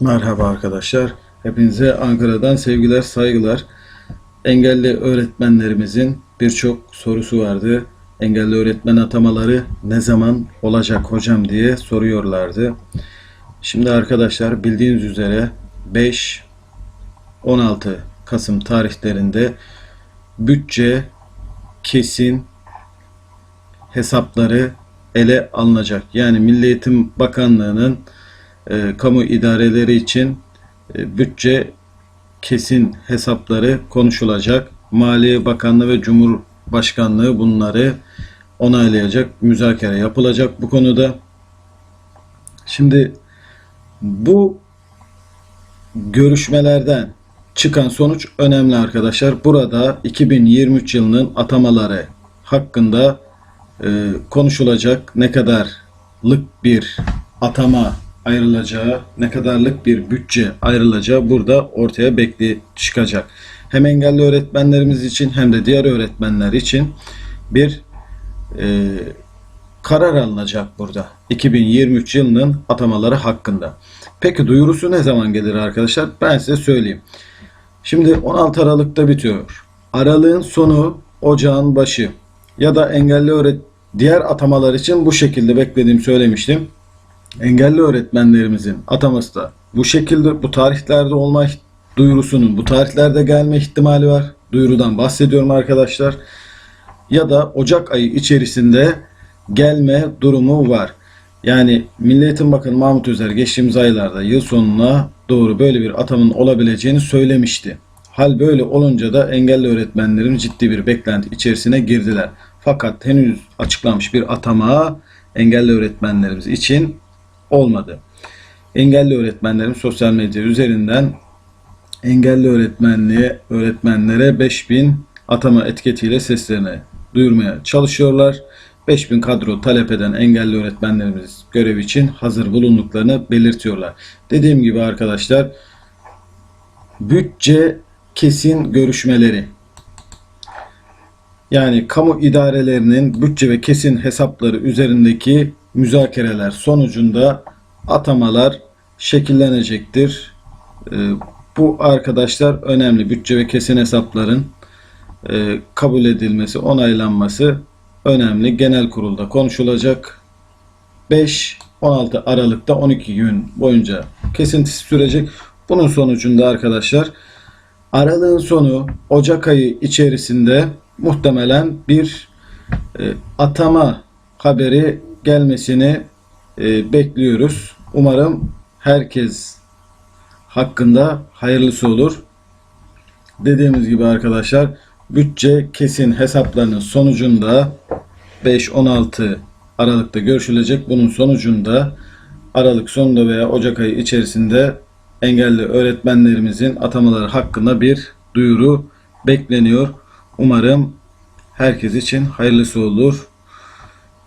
Merhaba arkadaşlar. Hepinize Ankara'dan sevgiler, saygılar. Engelli öğretmenlerimizin birçok sorusu vardı. Engelli öğretmen atamaları ne zaman olacak hocam diye soruyorlardı. Şimdi arkadaşlar bildiğiniz üzere 5 16 Kasım tarihlerinde bütçe kesin hesapları ele alınacak. Yani Milli Eğitim Bakanlığı'nın e, kamu idareleri için e, bütçe kesin hesapları konuşulacak. Maliye Bakanlığı ve Cumhurbaşkanlığı bunları onaylayacak, müzakere yapılacak bu konuda. Şimdi bu görüşmelerden çıkan sonuç önemli arkadaşlar. Burada 2023 yılının atamaları hakkında e, konuşulacak ne kadarlık bir atama ayrılacağı, ne kadarlık bir bütçe ayrılacağı burada ortaya bekli çıkacak. Hem engelli öğretmenlerimiz için hem de diğer öğretmenler için bir e, karar alınacak burada. 2023 yılının atamaları hakkında. Peki duyurusu ne zaman gelir arkadaşlar? Ben size söyleyeyim. Şimdi 16 Aralık'ta bitiyor. Aralığın sonu ocağın başı ya da engelli öğret diğer atamalar için bu şekilde beklediğim söylemiştim. Engelli öğretmenlerimizin ataması da bu şekilde bu tarihlerde olma duyurusunun bu tarihlerde gelme ihtimali var. Duyurudan bahsediyorum arkadaşlar. Ya da Ocak ayı içerisinde gelme durumu var. Yani Milli Eğitim Bakanı Mahmut Özer geçtiğimiz aylarda yıl sonuna doğru böyle bir atamanın olabileceğini söylemişti. Hal böyle olunca da engelli öğretmenlerin ciddi bir beklenti içerisine girdiler. Fakat henüz açıklanmış bir atama engelli öğretmenlerimiz için olmadı. Engelli öğretmenlerim sosyal medya üzerinden engelli öğretmenliğe öğretmenlere 5000 atama etiketiyle seslerini duyurmaya çalışıyorlar. 5000 kadro talep eden engelli öğretmenlerimiz görev için hazır bulunduklarını belirtiyorlar. Dediğim gibi arkadaşlar bütçe kesin görüşmeleri yani kamu idarelerinin bütçe ve kesin hesapları üzerindeki müzakereler sonucunda atamalar şekillenecektir. Ee, Bu arkadaşlar önemli. Bütçe ve kesin hesapların e, kabul edilmesi, onaylanması önemli. Genel kurulda konuşulacak. 5-16 Aralık'ta 12 gün boyunca kesintisi sürecek. Bunun sonucunda arkadaşlar Aralığın sonu Ocak ayı içerisinde muhtemelen bir e, atama haberi gelmesini e, bekliyoruz. Umarım herkes hakkında hayırlısı olur. Dediğimiz gibi arkadaşlar bütçe kesin hesaplarının sonucunda 5-16 Aralık'ta görüşülecek. Bunun sonucunda Aralık sonunda veya Ocak ayı içerisinde engelli öğretmenlerimizin atamaları hakkında bir duyuru bekleniyor. Umarım herkes için hayırlısı olur.